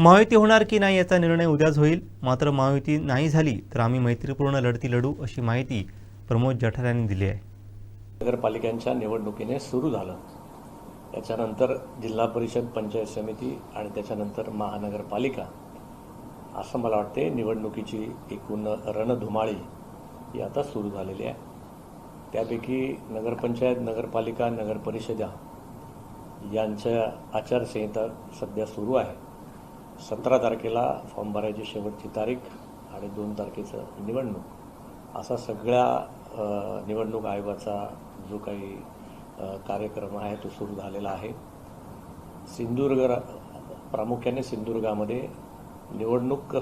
महायुती होणार की नाही याचा निर्णय उद्याच होईल. मात्र महायुती नाही झाली तर आम्ही मैत्रीपूर्ण लढती लढू अशी माहिती प्रमोद जठार यांनी दिली आहे. नगरपालिकांच्या निवडणुकीने सुरू झालं. त्याच्यानंतर जिल्हा परिषद पंचायत समिती आणि त्याच्यानंतर महानगरपालिका. असं मला वाटते निवडणुकीची एकूण रणधुमाळी ही आता सुरू झालेली आहे. त्यापैकी नगरपंचायत नगरपालिका नगरपरिषदा यांच्या आचारसंहिता सध्या सुरू आहे. सतरा तारखेला फॉर्म भरायची शेवटची तारीख आणि दोन तारखेचं निवडणूक. असा सगळ्या निवडणूक आयोगाचा जो काही कार्यक्रम आहे तो सुरू झालेला आहे. सिंधुदुर्ग प्रामुख्याने सिंधुदुर्गामध्ये निवडणूक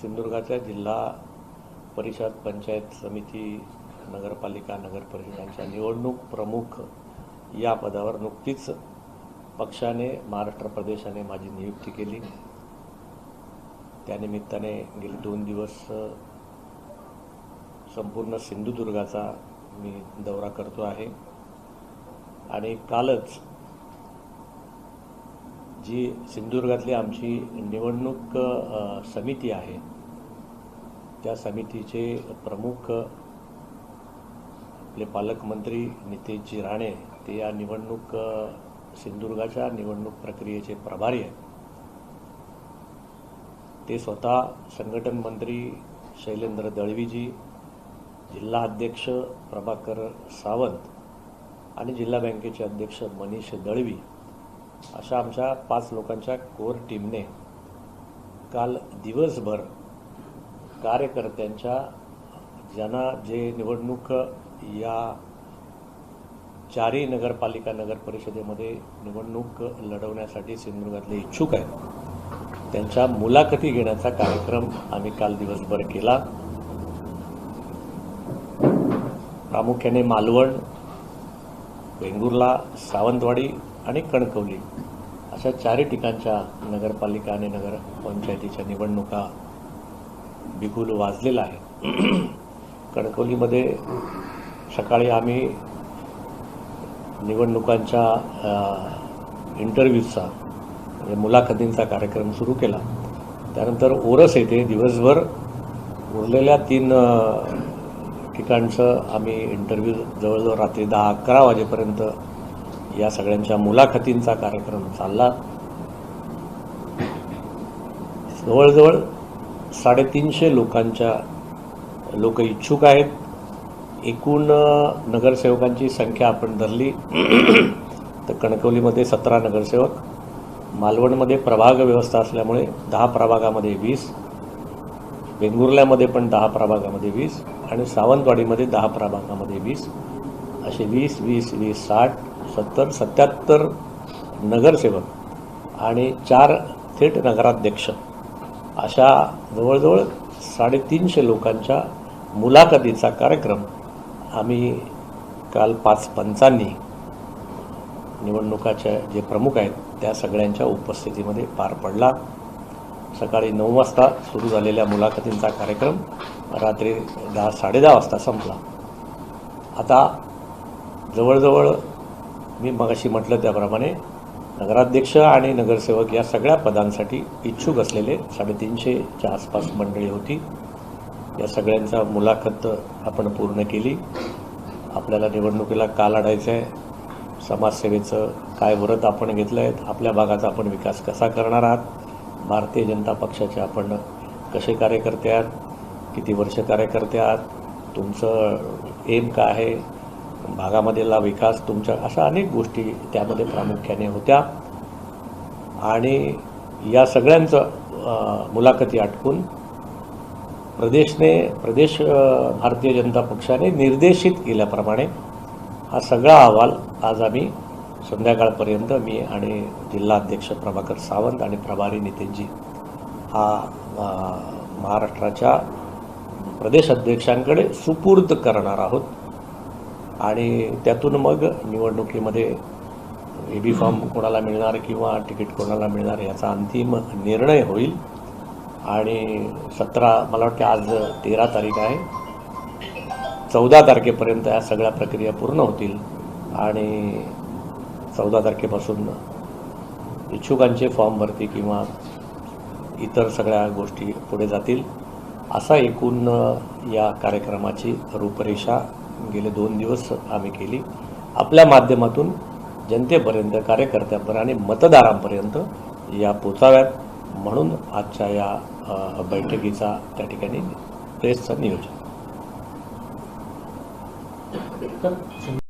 सिंधुदुर्गाच्या जिल्हा परिषद पंचायत समिती नगरपालिका नगरपरिषदांच्या निवडणूक प्रमुख या पदावर नुकतीच पक्षाने महाराष्ट्र प्रदेशाने माझी नियुक्ती केली. त्यानिमित्ताने गेले दोन दिवस संपूर्ण सिंधुदुर्गाचा मी दौरा करतो आहे. आणि कालच जी सिंधुदुर्गातली आमची निवडणूक समिती आहे त्या समितीचे प्रमुख आपले पालकमंत्री नितेशजी राणे ते या निवडणूक सिंधुदुर्गाच्या निवडणूक प्रक्रियेचे प्रभारी आहेत. ते स्वतः संघटन मंत्री शैलेंद्र दळवीजी जिल्हा अध्यक्ष प्रभाकर सावंत आणि जिल्हा बँकेचे अध्यक्ष मनीष दळवी अशा आमच्या पाच लोकांच्या कोर टीमने काल दिवसभर कार्यकर्त्यांच्या ज्यांना जे निवडणूक या चारही नगरपालिका नगर परिषदेमध्ये निवडणूक लढवण्यासाठी सिंधुदुर्गातले इच्छुक आहेत त्यांच्या मुलाखती घेण्याचा कार्यक्रम आम्ही काल दिवसभर केला. प्रामुख्याने मालवण वेंगुर्ला सावंतवाडी आणि कणकवली अशा चारही ठिकाणच्या नगरपालिका आणि नगर पंचायतीच्या निवडणुका बिगुल वाजलेला आहे. कणकवलीमध्ये सकाळी आम्ही निवडणुकांच्या इंटरव्ह्यूचा म्हणजे मुलाखतींचा कार्यक्रम सुरू केला. त्यानंतर ओरस येथे दिवसभर उरलेल्या तीन ठिकाणचं आम्ही इंटरव्ह्यू जवळजवळ रात्री दहा अकरा वाजेपर्यंत या सगळ्यांच्या मुलाखतींचा कार्यक्रम चालला. जवळजवळ साडेतीनशे लोकांच्या लोक इच्छुक आहेत. एकूण नगरसेवकांची संख्या आपण धरली तर कणकवलीमध्ये सतरा नगरसेवक. मालवणमध्ये प्रभाग व्यवस्था असल्यामुळे दहा प्रभागामध्ये वीस वेंगुर्ल्यामध्ये पण दहा प्रभागामध्ये वीस आणि सावंतवाडीमध्ये दहा प्रभागामध्ये वीस. असे वीस वीस वीस साठ सत्तर सत्याहत्तर नगरसेवक आणि चार थेट नगराध्यक्ष. अशा जवळजवळ साडेतीनशे लोकांच्या मुलाखतीचा कार्यक्रम आम्ही काल पाच पंचांनी निवडणुकाच्या जे प्रमुख आहेत त्या सगळ्यांच्या उपस्थितीमध्ये पार पडला. सकाळी नऊ वाजता सुरू झालेल्या मुलाखतींचा कार्यक्रम रात्री दहा साडेदहा वाजता संपला. आता जवळजवळ मी मगाशी म्हटलं त्याप्रमाणे नगराध्यक्ष आणि नगरसेवक या सगळ्या पदांसाठी इच्छुक असलेले साडेतीनशेच्या आसपास मंडळी होती. या सगळ्यांचा मुलाखत आपण पूर्ण केली. आपल्याला निवडणुकीला का लढायचं आहे समाजसेवेचं काय व्रत आपण घेतलं आहे आपल्या भागाचा आपण विकास कसा करणार आहात? भारतीय जनता पक्षाचे आपण कसे कार्यकर्ते आहात? किती वर्ष कार्यकर्ते आहात? तुमचं एम काय आहे? भागामधला विकास तुमच्या अशा अनेक गोष्टी त्यामध्ये प्रामुख्याने होत्या. आणि या सगळ्यांचं मुलाखती आटकून प्रदेशने प्रदेश भारतीय जनता पक्षाने निर्देशित केल्याप्रमाणे हा सगळा अहवाल आज आम्ही संध्याकाळपर्यंत मी आणि जिल्हा अध्यक्ष प्रभाकर सावंत आणि प्रभारी नितीनजी हा महाराष्ट्राच्या प्रदेश अध्यक्षांकडे सुपूर्द करणार आहोत. आणि त्यातून मग निवडणुकीमध्ये ए बी फॉर्म कोणाला मिळणार किंवा तिकीट कोणाला मिळणार याचा अंतिम निर्णय होईल. आणि सतरा मला वाटते आज तेरा तारीख आहे. चौदा तारखेपर्यंत या सगळ्या प्रक्रिया पूर्ण होतील आणि चौदा तारखेपासून इच्छुकांचे फॉर्म भरती किंवा इतर सगळ्या गोष्टी पुढे जातील असा एकूण या कार्यक्रमाची रूपरेषा गेले दोन दिवस आम्ही केली. आपल्या माध्यमातून जनतेपर्यंत कार्यकर्त्यांपर्यंत आणि मतदारांपर्यंत या पोचाव्यात म्हणून आजच्या या बैठकीचा त्या ठिकाणी प्रेसचं नियोजन. çıktım.